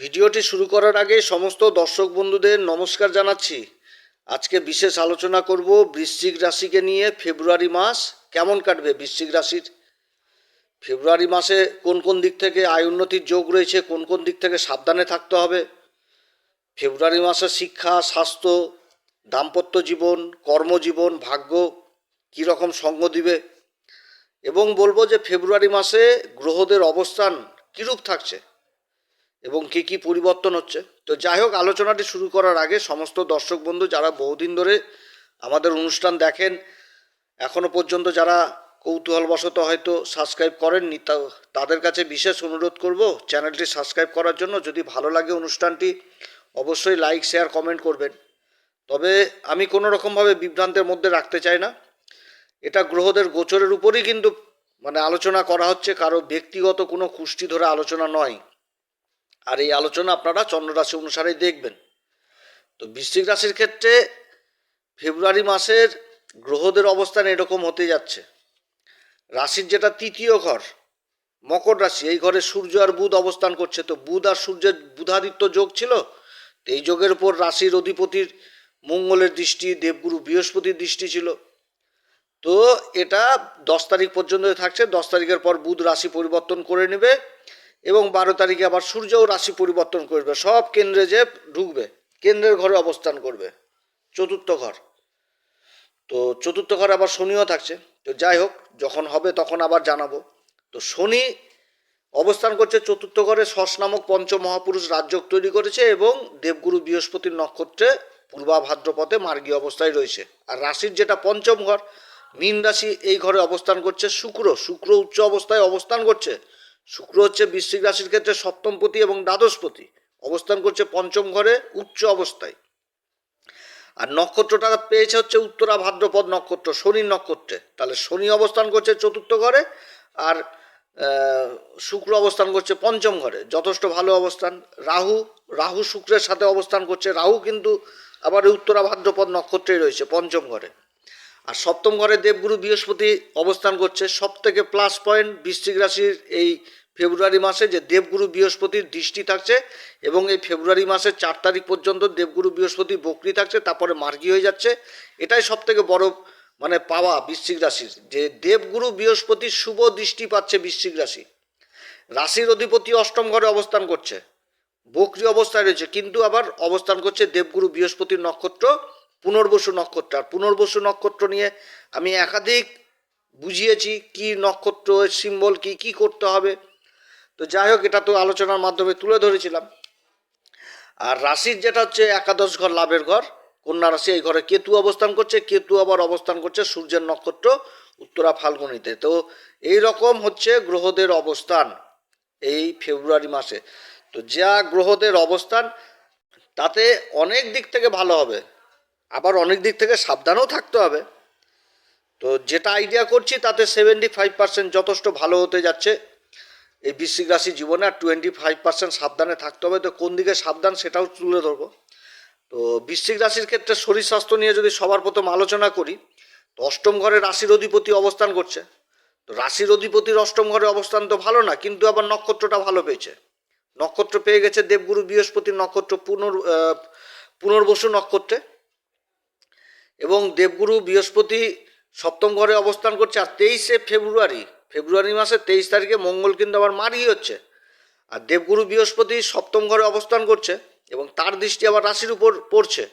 ভিডিওটি শুরু করার আগে সমস্ত দর্শক বন্ধুদের নমস্কার জানাচ্ছি। আজকে বিশেষ আলোচনা করব বৃশ্চিক রাশিকে নিয়ে ফেব্রুয়ারি মাস কেমন কাটবে বৃশ্চিক রাশির? ফেব্রুয়ারি মাসে কোন কোন দিক থেকে আয় উন্নতির যোগ রয়েছে, কোন কোন দিক থেকে সাবধানে থাকতে হবে? ফেব্রুয়ারি মাসে শিক্ষা, স্বাস্থ্য, দাম্পত্য জীবন, কর্মজীবন, ভাগ্য কী রকম সঙ্গ দিবে? এবং বলব যে ফেব্রুয়ারি মাসে গ্রহদের অবস্থান কীরূপ থাকছে? এবং কী কী পরিবর্তন হচ্ছে? তো যাই হোক, আলোচনাটি শুরু করার আগে সমস্ত দর্শক বন্ধু যারা বহুদিন ধরে আমাদের অনুষ্ঠান দেখেন, এখনও পর্যন্ত যারা কৌতূহলবশত হয়তো সাবস্ক্রাইব করেননি, তা, তাদের কাছে বিশেষ অনুরোধ করব চ্যানেলটি সাবস্ক্রাইব করার জন্য। যদি ভালো লাগে অনুষ্ঠানটি, অবশ্যই লাইক, শেয়ার, কমেন্ট করবেন। তবে আমি কোনো রকমভাবে বিভ্রান্তের মধ্যে রাখতে চাই না। এটা গ্রহদের গোচরের উপরই কিন্তু মানে আলোচনা করা হচ্ছে, কারও ব্যক্তিগত কোনো কুষ্টি ধরে আলোচনা নয়। আর এই আলোচনা আপনারা চন্দ্ররাশি অনুসারেই দেখবেন। তো বৃশ্চিক রাশির ক্ষেত্রে ফেব্রুয়ারি মাসের গ্রহদের অবস্থান এরকম হতে যাচ্ছে। রাশির যেটা তৃতীয় ঘর, মকর রাশি, এই ঘরে সূর্য আর বুধ অবস্থান করছে। তো বুধ আর সূর্যের বুধাদিত্য যোগ ছিল, তো এই যোগের উপর রাশির অধিপতির মঙ্গলের দৃষ্টি, দেবগুরু বৃহস্পতির দৃষ্টি ছিল। তো এটা দশ তারিখ পর্যন্ত থাকছে, দশ তারিখের পর বুধ রাশি পরিবর্তন করে নেবে। এবং বারো তারিখে আবার সূর্যও রাশি পরিবর্তন করবে। সব কেন্দ্রে যে ঢুকবে, কেন্দ্রের ঘরে অবস্থান করবে। চতুর্থ ঘর। তো চতুর্থ ঘরে আবার শনিও থাকছে। তো যাই হোক, যখন হবে তখন আবার জানাব। তো শনি অবস্থান করছে চতুর্থ ঘরে শশ নামক পঞ্চ মহাপুরুষ রাজ্যক তৈরি করেছে এবং দেবগুরু বৃহস্পতির নক্ষত্রে পূর্বা ভাদ্রপথে মার্গী অবস্থায় রয়েছে। আর রাশির যেটা পঞ্চম ঘর, মীন রাশি এই ঘরে অবস্থান করছে শুক্র। শুক্র উচ্চ অবস্থায় অবস্থান করছে। শুক্র হচ্ছে বৃশ্চিক রাশির ক্ষেত্রে সপ্তমপতি এবং দ্বাদশপতি। অবস্থান করছে পঞ্চম ঘরে, উচ্চ অবস্থায়। আর নক্ষত্রটা পেয়েছে হচ্ছে উত্তরা ভাদ্রপদ নক্ষত্র শনির নক্ষত্রে। তাহলে শনি অবস্থান করছে চতুর্থ ঘরে আর শুক্র অবস্থান করছে পঞ্চম ঘরে। যথেষ্ট ভালো অবস্থান। রাহু রাহু শুক্রের সাথে অবস্থান করছে। রাহু কিন্তু আবার উত্তরা ভাদ্রপদ নক্ষত্রেই রয়েছে পঞ্চম ঘরে। আর সপ্তম ঘরে দেবগুরু বৃহস্পতি অবস্থান করছে। সব থেকে প্লাস পয়েন্ট বৃশ্চিক রাশির এই ফেব্রুয়ারি মাসে যে দেবগুরু বৃহস্পতির দৃষ্টি থাকছে এবং এই ফেব্রুয়ারি মাসের চার তারিখ পর্যন্ত দেবগুরু বৃহস্পতি বকরি থাকছে, তারপরে মার্গি হয়ে যাচ্ছে। এটাই সব থেকে বড় মানে পাওয়া বৃশ্চিক রাশির, যে দেবগুরু বৃহস্পতির শুভ দৃষ্টি পাচ্ছে বৃশ্চিক রাশি। রাশির অধিপতি অষ্টম ঘরে অবস্থান করছে। বকরি অবস্থায় রয়েছে, কিন্তু আবার অবস্থান করছে দেবগুরু বৃহস্পতির নক্ষত্র। পুনর্বসু নক্ষত্র। আর পুনর্বসু নক্ষত্র নিয়ে আমি একাধিক বুঝিয়েছি কি নক্ষত্র সিম্বল কি কি করতে হবে। তো যাই হোক, এটা তো আলোচনার মাধ্যমে তুলে ধরেছিলাম। আর রাশির যেটা হচ্ছে একাদশ ঘর, লাভের ঘর, কন্যা রাশি এই ঘরে কেতু অবস্থান করছে, কেতু আবার অবস্থান করছে সূর্যের নক্ষত্র উত্তরা ফাল্গুনিতে। তো এই রকম হচ্ছে গ্রহদের অবস্থান এই ফেব্রুয়ারি মাসে। তো যা গ্রহদের অবস্থান, তাতে অনেক দিক থেকে ভালো হবে। আবার অনেক দিক থেকে সাবধানও থাকতে হবে। তো যেটা আইডিয়া করছি তাতে সেভেন্টি ফাইভ পার্সেন্ট যথেষ্ট ভালো হতে যাচ্ছে। এই বৃশ্চিক রাশি জীবনে আর টোয়েন্টি ফাইভ পার্সেন্ট সাবধানে থাকতে হবে। তো কোন দিকে সাবধান সেটাও তুলে ধরবো। তো বৃশ্চিক রাশির ক্ষেত্রে শরীর স্বাস্থ্য নিয়ে যদি সবার প্রথম আলোচনা করি, তো অষ্টম ঘরে রাশির অধিপতি অবস্থান করছে। তো রাশির অধিপতির অষ্টম ঘরে অবস্থান তো ভালো না, কিন্তু আবার নক্ষত্রটা ভালো পেয়েছে। নক্ষত্র পেয়ে গেছে দেবগুরু বৃহস্পতির নক্ষত্র পুনর পুনর্বসু নক্ষত্রে। এবং দেবগুরু বৃহস্পতি সপ্তম ঘরে অবস্থান করছে আর তেইশে ফেব্রুয়ারি ফেব্রুয়ারি মাসের তেইশ তারিখে মঙ্গল কিন্তু আবার মারি হচ্ছে। আর দেবগুরু বৃহস্পতি সপ্তম ঘরে অবস্থান করছে এবং তার দৃষ্টি আবার রাশির উপর পড়ছে।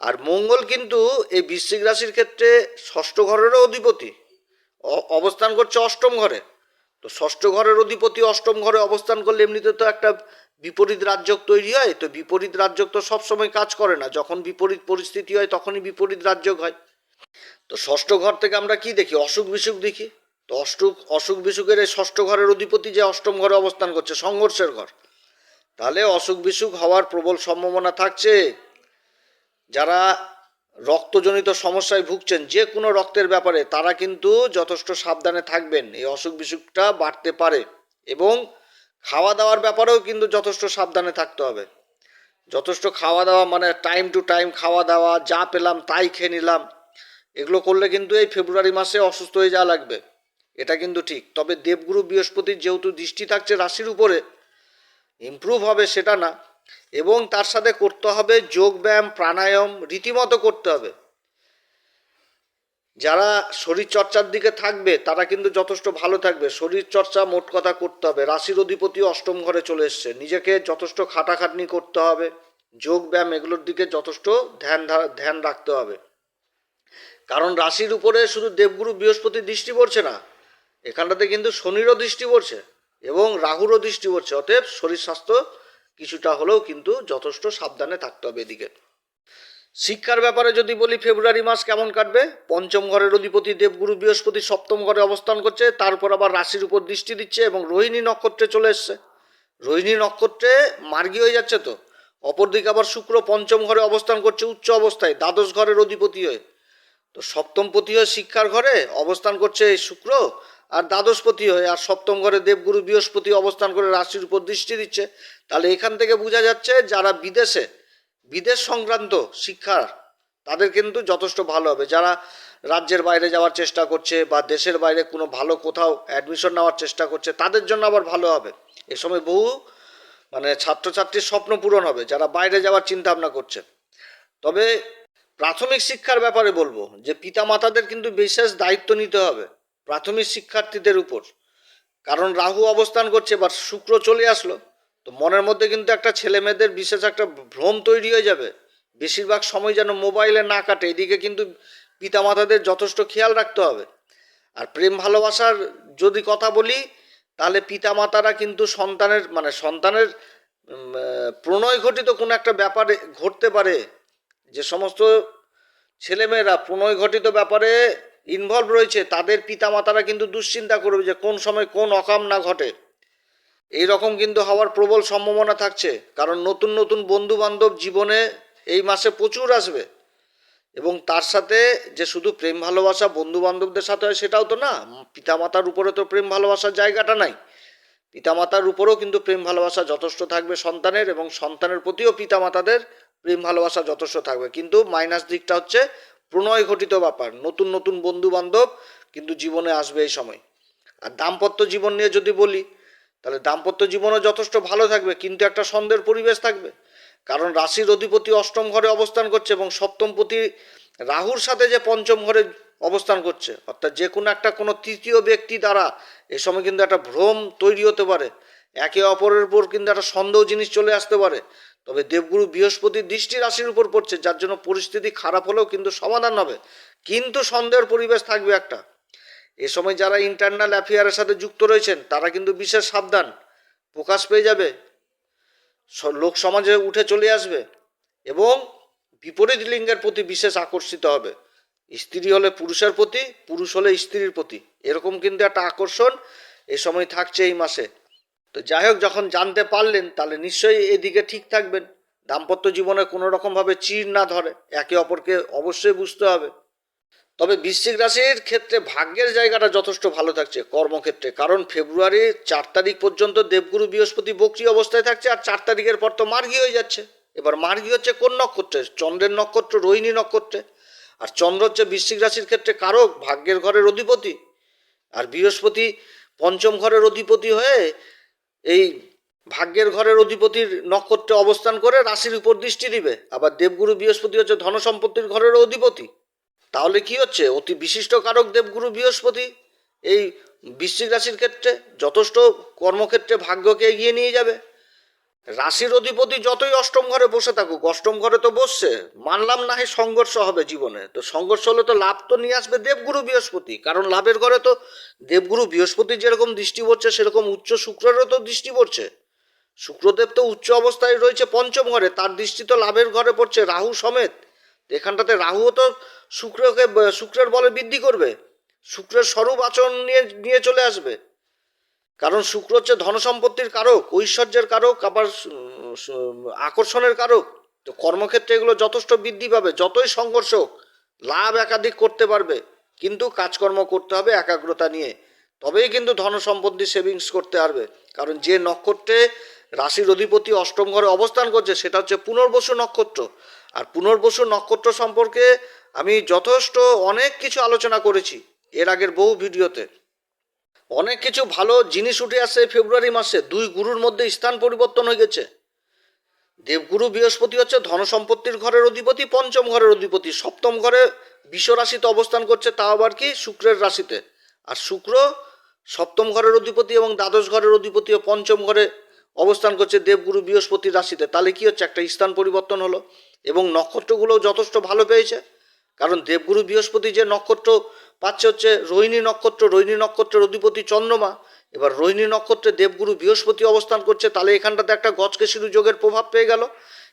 আর মঙ্গল কিন্তু এই বৃশ্চিক রাশির ক্ষেত্রে ষষ্ঠ ঘরেরও অধিপতি। অবস্থান করছে অষ্টম ঘরে। তো ষষ্ঠ ঘরের অধিপতি অষ্টম ঘরে অবস্থান করলে এমনিতে তো একটা বিপরীত রাজ্যক তৈরি হয়, তো বিপরীত রাজ্যক তো সবসময় কাজ করে না। যখন বিপরীত পরিস্থিতি হয়, তখনই বিপরীত রাজ্যক হয়। তো ষষ্ঠ ঘর থেকে আমরা কি দেখি? অসুখ বিসুখ দেখি? তো অসুখ অসুখ বিসুখের এই ষষ্ঠ ঘরের অধিপতি যে অষ্টম ঘরে অবস্থান করছে, সংঘর্ষের ঘর। তাহলে অসুখ বিসুখ হওয়ার প্রবল সম্ভাবনা থাকছে। যারা রক্তজনিত সমস্যায় ভুগছেন, যে কোনো রক্তের ব্যাপারে, তারা কিন্তু যথেষ্ট সাবধানে থাকবেন। এই অসুখ বিসুখটা বাড়তে পারে এবং খাওয়া দাওয়ার ব্যাপারেও কিন্তু যথেষ্ট সাবধানে থাকতে হবে। যথেষ্ট খাওয়া দাওয়া মানে টাইম টু টাইম খাওয়া দাওয়া, যা পেলাম তাই খেয়ে নিলাম। এগুলো করলে কিন্তু এই ফেব্রুয়ারি মাসে অসুস্থ হয়ে যাওয়া লাগবে। এটা কিন্তু ঠিক। তবে দেবগুরু বৃহস্পতির যেহেতু দৃষ্টি থাকছে রাশির উপরে ইমপ্রুভ হবে সেটা না। এবং তার সাথে করতে হবে যোগ ব্যায়াম, প্রাণায়াম রীতিমতো করতে হবে। যারা শরীর চর্চার দিকে থাকবে, তারা কিন্তু যথেষ্ট ভালো থাকবে। শরীর চর্চা মোট কথা করতে হবে। রাশির অধিপতি অষ্টম ঘরে চলে এসছে। নিজেকে যথেষ্ট খাটাখাটনি করতে হবে। যোগ, ব্যায়াম এগুলোর দিকে যথেষ্ট ধ্যান ধ্যান রাখতে হবে। কারণ রাশির উপরে শুধু দেবগুরু বৃহস্পতির দৃষ্টি পড়ছে না, এখানটাতে কিন্তু শনিরও দৃষ্টি পড়ছে এবং রাহুরও দৃষ্টি পড়ছে। অতএব শরীর স্বাস্থ্য কিছুটা হলেও কিন্তু যথেষ্ট সাবধানে থাকতে হবে এদিকে। শিক্ষার ব্যাপারে যদি বলি, ফেব্রুয়ারি মাস কেমন কাটবে? পঞ্চম ঘরের অধিপতি দেবগুরু বৃহস্পতি সপ্তম ঘরে অবস্থান করছে, তারপর আবার রাশির উপর দৃষ্টি দিচ্ছে এবং রোহিণী নক্ষত্রে চলে এসছে। রোহিণী নক্ষত্রে মার্গী হয়ে যাচ্ছে তো? অপরদিকে আবার শুক্র পঞ্চম ঘরে অবস্থান করছে উচ্চ অবস্থায়, দ্বাদশ ঘরের অধিপতি হয়ে। তো সপ্তমপতি হয়ে শিক্ষার ঘরে অবস্থান করছে এই শুক্র আর দ্বাদশপতি হয়ে, আর সপ্তম ঘরে দেবগুরু বৃহস্পতি অবস্থান করে রাশির উপর দৃষ্টি দিচ্ছে। তাহলে এখান থেকে বোঝা যাচ্ছে, যারা বিদেশে বিদেশ সংক্রান্ত শিক্ষার, তাদের কিন্তু যথেষ্ট ভালো হবে। যারা রাজ্যের বাইরে যাওয়ার চেষ্টা করছে বা দেশের বাইরে কোনো ভালো কোথাও অ্যাডমিশন নেওয়ার চেষ্টা করছে, তাদের জন্য আবার ভালো হবে। এ সময় বহু মানে ছাত্রছাত্রীর স্বপ্ন পূরণ হবে, যারা বাইরে যাওয়ার চিন্তা ভাবনা করছে। তবে প্রাথমিক শিক্ষার ব্যাপারে বলব যে পিতামাতাদের কিন্তু বিশেষ দায়িত্ব নিতে হবে প্রাথমিক শিক্ষার্থীদের উপর। কারণ রাহু অবস্থান করছে, এবার শুক্র চলে আসলো। তো মনের মধ্যে কিন্তু একটা ছেলে মেয়েদের বিশেষ একটা ভ্রম তৈরি হয়ে যাবে। বেশিরভাগ সময় যেন মোবাইলে না কাটে, এদিকে কিন্তু পিতামাতাদের যথেষ্ট খেয়াল রাখতে হবে। আর প্রেম ভালোবাসার যদি কথা বলি, তাহলে পিতামাতারা কিন্তু সন্তানের মানে সন্তানের প্রণয় ঘটিত কোনো একটা ব্যাপারে ঘটতে পারে। যে সমস্ত ছেলেমেয়েরা প্রণয় ঘটিত ব্যাপারে ইনভলভ রয়েছে, তাদের পিতামাতারা কিন্তু দুশ্চিন্তা করবে যে কোন সময় কোন অকাম না ঘটে। এই রকম কিন্তু হওয়ার প্রবল সম্ভাবনা থাকছে। কারণ নতুন নতুন বন্ধু বান্ধব জীবনে এই মাসে প্রচুর আসবে। এবং তার সাথে যে শুধু প্রেম ভালোবাসা বন্ধু বান্ধবদের সাথে হয় সেটাও তো না। পিতামাতার উপরে তো প্রেম ভালোবাসার জায়গাটা নাই। পিতামাতার উপরেও কিন্তু প্রেম ভালোবাসা যথেষ্ট থাকবে সন্তানের এবং সন্তানের প্রতিও পিতামাতাদের প্রেম ভালোবাসা যথেষ্ট থাকবে। কিন্তু মাইনাস দিকটা হচ্ছে প্রণয় ঘটিত ব্যাপার। নতুন নতুন বন্ধু বান্ধব কিন্তু জীবনে আসবে এই সময়। আর দাম্পত্য জীবন নিয়ে যদি বলি তাহলে দাম্পত্য জীবনও যথেষ্ট ভালো থাকবে, কিন্তু একটা সন্দেহের পরিবেশ থাকবে। কারণ রাশির অধিপতি অষ্টম ঘরে অবস্থান করছে এবং সপ্তমপতি রাহুর সাথে যে পঞ্চম ঘরে অবস্থান করছে, অর্থাৎ যে কোনো একটা কোনো তৃতীয় ব্যক্তি দ্বারা এ সময় কিন্তু একটা ভ্রম তৈরি হতে পারে। একে অপরের উপর কিন্তু একটা সন্দেহ জিনিস চলে আসতে পারে। তবে দেবগুরু বৃহস্পতির দৃষ্টি রাশির উপর পড়ছে, যার জন্য পরিস্থিতি খারাপ হলেও কিন্তু সমাধান হবে। কিন্তু সন্দেহের পরিবেশ থাকবে একটা। এ সময় যারা ইন্টারনাল অ্যাফেয়ারের সাথে যুক্ত রয়েছেন, তারা কিন্তু বিশেষ সাবধান। প্রকাশ পেয়ে যাবে। লোক সমাজে উঠে চলে আসবে এবং বিপরীত লিঙ্গের প্রতি বিশেষ আকর্ষিত হবে। স্ত্রী হলে পুরুষের প্রতি, পুরুষ হলে স্ত্রীর প্রতি। এরকম কিন্তু একটা আকর্ষণ এ সময় থাকছে এই মাসে। তো যাই হোক, যখন জানতে পারলেন, তাহলে নিশ্চয়ই এদিকে ঠিক থাকবেন। দাম্পত্য জীবনে কোনো রকমভাবে চির না ধরে। একে অপরকে অবশ্যই বুঝতে হবে। তবে বৃশ্চিক রাশির ক্ষেত্রে ভাগ্যের জায়গাটা যথেষ্ট ভালো থাকছে কর্মক্ষেত্রে। কারণ ফেব্রুয়ারির চার তারিখ পর্যন্ত দেবগুরু বৃহস্পতি বক্রি অবস্থায় থাকছে আর চার তারিখের পর তো মার্গী হয়ে যাচ্ছে। এবার মার্গী হচ্ছে কোন নক্ষত্রে? চন্দ্রের নক্ষত্র, রোহিণী নক্ষত্রে। আর চন্দ্র হচ্ছে বৃশ্চিক রাশির ক্ষেত্রে কারক, ভাগ্যের ঘরের অধিপতি। আর বৃহস্পতি পঞ্চম ঘরের অধিপতি হয়ে এই ভাগ্যের ঘরের অধিপতির নক্ষত্রে অবস্থান করে রাশির উপর দৃষ্টি দিবে। আবার দেবগুরু বৃহস্পতি হচ্ছে ধন সম্পত্তির ঘরের অধিপতি। তাহলে কি হচ্ছে? অতি বিশিষ্ট কারক দেবগুরু বৃহস্পতি এই বৃশ্চিক রাশির ক্ষেত্রে যথেষ্ট কর্মক্ষেত্রে ভাগ্যকে এগিয়ে নিয়ে যাবে। রাশির অধিপতি যতই অষ্টম ঘরে বসে থাকুক, অষ্টম ঘরে তো বসছে, মানলাম না হয় সংঘর্ষ হবে জীবনে। তো সংঘর্ষ হলে তো লাভ তো নিয়ে আসবে দেবগুরু বৃহস্পতি, কারণ লাভের ঘরে তো দেবগুরু বৃহস্পতির যেরকম দৃষ্টি পড়ছে, সেরকম উচ্চ শুক্রেরও তো দৃষ্টি পড়ছে। শুক্রদেব তো উচ্চ অবস্থায় রয়েছে পঞ্চম ঘরে, তার দৃষ্টি তো লাভের ঘরে পড়ছে, রাহু সমেত এখানটাতে রাহুও তো শুক্রকে, শুক্রের বলে বৃদ্ধি করবে। শুক্রের স্বরূপ আচরণ নিয়ে নিয়ে চলে আসবে। কারণ শুক্র হচ্ছে ধনসম্পত্তির কারক, ঐশ্বর্যের কারক, আবার আকর্ষণের কারক। তো কর্মক্ষেত্রে এগুলো যথেষ্ট বৃদ্ধি পাবে, যতই সংঘর্ষ লাভ একাধিক করতে পারবে। কিন্তু কাজকর্ম করতে হবে একাগ্রতা নিয়ে। তবেই কিন্তু ধনসম্পত্তি সেভিংস করতে পারবে। কারণ যে নক্ষত্রে রাশির অধিপতি অষ্টম ঘরে অবস্থান করছে, সেটা হচ্ছে পুনর্বসু নক্ষত্র। আর পুনর্বসু নক্ষত্র সম্পর্কে আমি যথেষ্ট অনেক কিছু আলোচনা করেছি এর আগের বহু ভিডিওতে। অনেক কিছু ভালো জিনিস উঠে আসে ফেব্রুয়ারি মাসে, দুই গুরুর মধ্যে স্থান পরিবর্তন হয়ে গেছে। দেবগুরু বৃহস্পতি হচ্ছে ধন সম্পত্তির ঘরের অধিপতি, পঞ্চম ঘরের অধিপতি, সপ্তম ঘরে বিশ্ব রাশিতে অবস্থান করছে, তাও আবার কি? শুক্রের রাশিতে। আর শুক্র সপ্তম ঘরের অধিপতি এবং দ্বাদশ ঘরের অধিপতি ও পঞ্চম ঘরে অবস্থান করছে দেবগুরু বৃহস্পতি রাশিতে, তাহলে কি হচ্ছে? একটা স্থান পরিবর্তন হলো এবং নক্ষত্রগুলোও যথেষ্ট ভালো পেয়েছে। কারণ দেবগুরু বৃহস্পতি যে নক্ষত্র পাচ্ছে হচ্ছে রোহিণী নক্ষত্র, রোহিণী নক্ষত্রের অধিপতি চন্দ্রমা। এবার রোহিণী নক্ষত্রে দেবগুরু বৃহস্পতি অবস্থান করছে, তাহলে এখানটাতে একটা গজকেশিরু যোগের প্রভাব পেয়ে গেল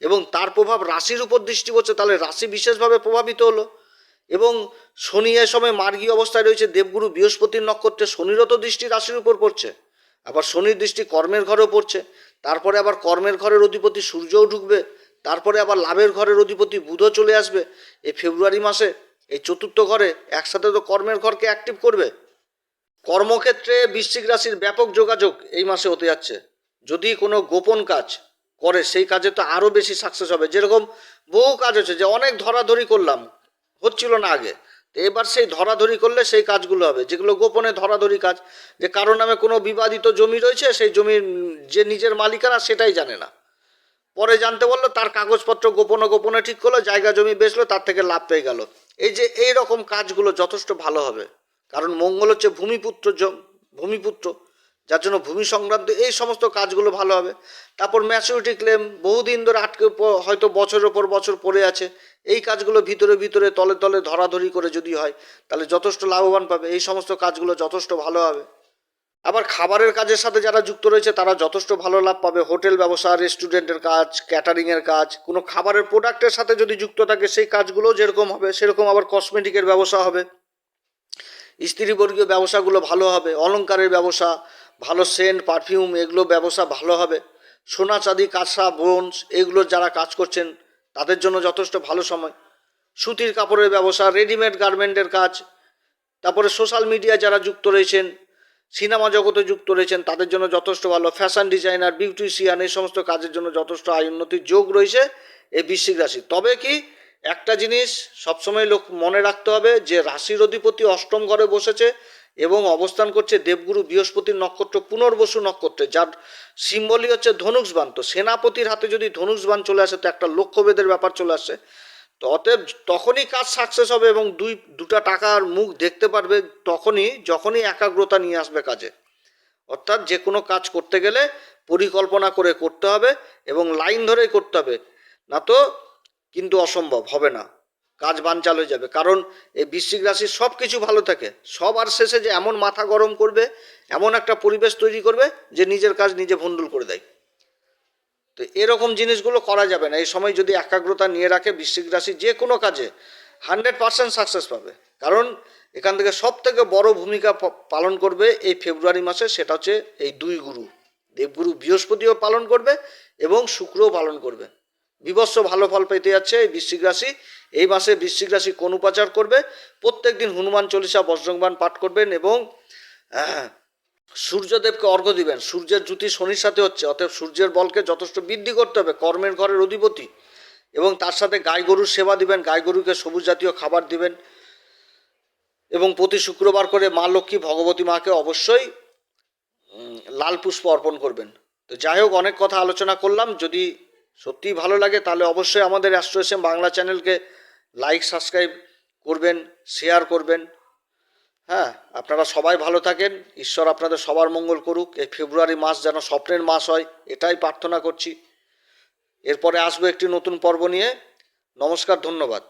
এবং তার প্রভাব রাশির উপর দৃষ্টি পড়ছে, তাহলে রাশি বিশেষভাবে প্রভাবিত হলো। এবং শনি এ সময় মার্গী অবস্থায় রয়েছে, দেবগুরু বৃহস্পতির নক্ষত্রে শনিরও তো দৃষ্টি রাশির উপর পড়ছে। আবার শনির দৃষ্টি কর্মের ঘরেও পড়ছে, তারপরে আবার কর্মের ঘরের অধিপতি সূর্যও ঢুকবে, তারপরে আবার লাভের ঘরের অধিপতি বুধও চলে আসবে। এই ফেব্রুয়ারি মাসে এই চতুর্থ ঘরে একসাথে তো কর্মের ঘরকে অ্যাক্টিভ করবে। কর্মক্ষেত্রে বৃশ্চিক রাশির ব্যাপক যোগাযোগ এই মাসে হতে যাচ্ছে। যদি কোনো গোপন কাজ করে, সেই কাজে তো আরও বেশি সাকসেস হবে। যেরকম বহু কাজ হচ্ছে যে অনেক ধরাধরি করলাম, হচ্ছিল না আগে। এবার সেই ধরাধরি করলে সেই কাজগুলো হবে। যেগুলো গোপনে ধরাধরি কাজ, যে কারও নামে কোনো বিবাদিত জমি রয়েছে, সেই জমির যে নিজের মালিকারা সেটাই জানে না। পরে জানতে বলল, তার কাগজপত্র গোপনে গোপনে ঠিক করল, জায়গা জমি বেচলো, তার থেকে লাভ পেয়ে গেল। এই যে এই রকম কাজগুলো যথেষ্ট ভালো হবে। কারণ মঙ্গল হচ্ছে ভূমিপুত্র ভূমিপুত্র। যার জন্য ভূমি সংক্রান্ত এই সমস্ত কাজগুলো ভালো হবে। তারপর ম্যাচুরিটি ক্লেম বহুদিন ধরে আটকে হয়তো বছরের পর বছর পড়ে আছে। এই কাজগুলো ভিতরে ভিতরে তলে তলে ধরাধরি করে যদি হয়, তাহলে যথেষ্ট লাভবান পাবে। এই সমস্ত কাজগুলো যথেষ্ট ভালো হবে। আবার খাবারের কাজের সাথে যারা যুক্ত রয়েছে, তারা যথেষ্ট ভালো লাভ পাবে। হোটেল ব্যবসা রেস্টুরেন্টের কাজ ক্যাটারিংয়ের কাজ, কোনো খাবারের প্রোডাক্টের সাথে যদি যুক্ত থাকে, সেই কাজগুলো যেরকম হবে, সেরকম আবার কসমেটিকের ব্যবসা হবে। স্ত্রীবর্গীয় ব্যবসাগুলো ভালো হবে, অলংকারের ব্যবসা ভালো সেন্ট, পারফিউম, এগুলো ব্যবসা ভালো হবে। সোনা চাঁদি, কাঁসা, ব্রোঞ্জ, এগুলো যারা কাজ করছেন, তাদের জন্য যথেষ্ট ভালো সময়। সুতির কাপড়ের ব্যবসা, রেডিমেড গার্মেন্টের কাজ, তারপরে সোশ্যাল মিডিয়া যারা যুক্ত রয়েছেন, সিনেমা জগতে যুক্ত রয়েছেন, তাদের জন্য যথেষ্ট ভালো। ফ্যাশন ডিজাইনার, বিউটিশিয়ান, এই সমস্ত কাজের জন্য যথেষ্ট আয় উন্নতির যোগ রয়েছে এই বৃশ্চিক রাশি তবে কি, একটা জিনিস সবসময় লোক মনে রাখতে হবে যে রাশির অধিপতি অষ্টম ঘরে বসেছে এবং অবস্থান করছে দেবগুরু বৃহস্পতির নক্ষত্র, পুনর্বসু নক্ষত্রে, যার সিম্বলই হচ্ছে ধনুষবান তো সেনাপতির হাতে যদি ধনুষবান চলে আসে, তো একটা লক্ষ্যভেদের ব্যাপার চলে আসে। তো অতএব তখনই কাজ সাকসেস হবে এবং দুই, দুটা টাকার মুখ দেখতে পারবে তখনই, যখনই একাগ্রতা নিয়ে আসবে কাজে। অর্থাৎ যে কোনো কাজ করতে গেলে পরিকল্পনা করে করতে হবে এবং লাইন ধরেই করতে হবে। না তো কিন্তু অসম্ভব, হবে না। কাজ বানচাল হয়ে যাবে। কারণ এই বৃশ্চিক রাশির সব কিছু ভালো থাকে। সবার শেষে যে এমন মাথা গরম করবে, এমন একটা পরিবেশ তৈরি করবে যে নিজের কাজ নিজে ভণ্ডুল করে দেয়। তো এরকম জিনিসগুলো করা যাবে না। এই সময় যদি একাগ্রতা নিয়ে রাখে বৃশ্চিক রাশি যে কোনো কাজে, হান্ড্রেড পার্সেন্ট সাকসেস পাবে। কারণ এখান থেকে সব থেকে বড় ভূমিকা পালন করবে এই ফেব্রুয়ারি মাসে, সেটা হচ্ছে এই দুই গুরু। দেবগুরু বৃহস্পতিও পালন করবে এবং শুক্রও পালন করবে। বিভৎস ভালো ফল পেতে যাচ্ছে এই বৃশ্চিক রাশি। এই মাসে বৃশ্চিক রাশি কোন উপাচার করবে? প্রত্যেক দিন হনুমান চল্লিশা বজ্রংবান পাঠ করবেন এবং সূর্যদেবকে অর্ঘ্য দিবেন। সূর্যের জ্যোতি শনির সাথে হচ্ছে, অতএব সূর্যের বলকে যথেষ্ট বৃদ্ধি করতে হবে, কর্মের ঘরের অধিপতি। এবং তার সাথে গাই গরুর সেবা দিবেন, গাই গরুকে সবুজ জাতীয় খাবার দিবেন। এবং প্রতি শুক্রবার করে মা লক্ষ্মী ভগবতী মাকে অবশ্যই লাল পুষ্প অর্পণ করবেন। তো যাই হোক, অনেক কথা আলোচনা করলাম। যদি সত্যিই ভালো লাগে, তাহলে অবশ্যই আমাদের অ্যাস্ট্রো বাংলা চ্যানেলকে লাইক, সাবস্ক্রাইব করবেন, শেয়ার করবেন। হ্যাঁ আপনারা সবাই ভালো থাকেন, ঈশ্বর আপনাদের সবার মঙ্গল করুক। এই ফেব্রুয়ারি মাস যেন স্বপ্নের মাস হয়, এটাই প্রার্থনা করছি। এরপরে আসব একটি নতুন পর্ব নিয়ে। নমস্কার, ধন্যবাদ।